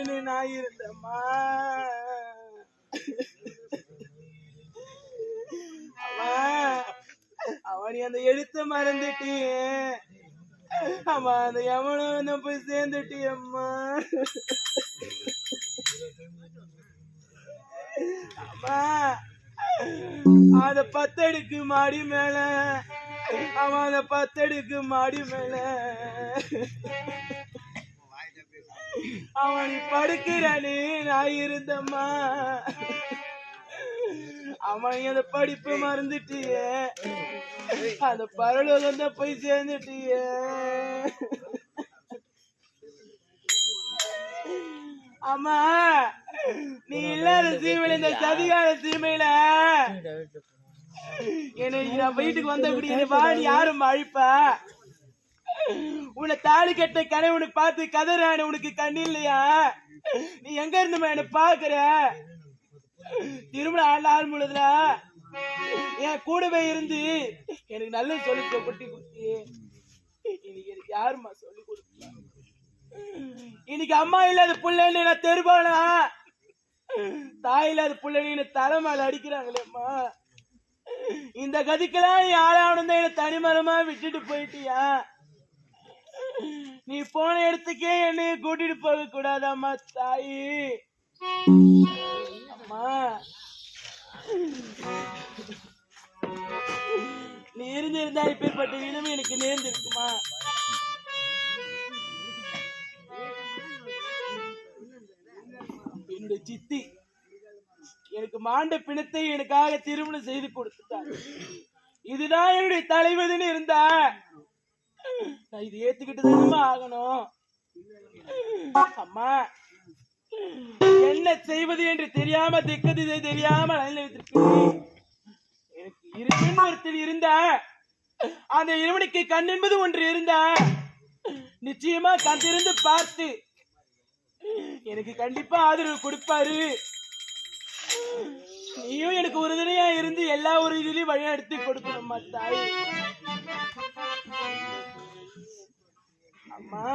செய்வேன்னு நான் இருந்தம்மா அம்மா அவன் அந்த எழுத்த மறந்துட்டியே. அம்மா அந்த எவனும் போய் சேர்ந்துட்டியம்மா. அம்மா அத பத்தடுக்கு மாடி மேல அவன் அந்த பத்தடுக்கு மாடி மேல. அவன் படுக்கிறானே நான் இருந்தம்மா. அவன் அந்த படிப்பு மறந்துட்டியே. அந்த பரலோகம் தான் போய் சேர்ந்துட்டியே. அம்மா நீ இல்லாத சீமையில இந்த சதிகார சீமையில என்னை நான் வீட்டுக்கு வந்தபடி என்னை வா நீ யாரும் அழிப்பா? உன்னை தாலி கட்ட கனவு பார்த்து கதறான உனக்கு கண்ணு இல்லையா? நீ எங்க இருந்து என்ன பாக்குற திருமண ஆள் ஆள் முழுதுல என் கூடவே இருந்து எனக்கு நல்ல சொல்லி குட்டி குட்டி. இன்னைக்கு எனக்கு யாரும்மா சொல்லி கொடுத்தா இன்னைக்கு அம்மா இல்லாத புள்ளன்னு நான் தெருபானா தாய் இல்லாத பிள்ளைன்னு தலைமையில அடிக்கிறாங்களேம்மா? இந்த கதிக்கெல்லாம் நீ ஆளாவணும் தான் என்ன தனிமரமா விட்டுட்டு போயிட்டியா? நீ போன இடத்துக்கே என்னைய கூட்டிட்டு போக கூடாதாமா தாயி. அம்மா. நீ இருந்திருந்தா இப்பேற்பட்ட இனமே எனக்கு நேர்ந்திருக்குமா இந்த சித்தி எனக்கு மாண்ட பிணத்தை எனக்காக திருமணம் செய்து கொடுத்துட்டார் இதுதான் என்னுடைய தலைவதுன்னு இருந்தா நான் இது ஏத்துக்கிட்டு தானே ஆகணும். அம்மா என்ன செய்வது என்று தெரியாம திக்கு தெரியாம எனக்கு இரு பெண் ஒருத்தர் இருந்தா அந்த இருவனுக்கு கண் என்பது ஒன்று இருந்தா. நிச்சயமா கண்டிருந்து பார்த்து எனக்கு கண்டிப்பா ஆதரவு கொடுப்பாரு. நீயும் எனக்கு உறுதுணையா இருந்து எல்லா ஒரு இதுலயும் வழி நடத்தி கொடுக்கணும்மா தாய். அம்மா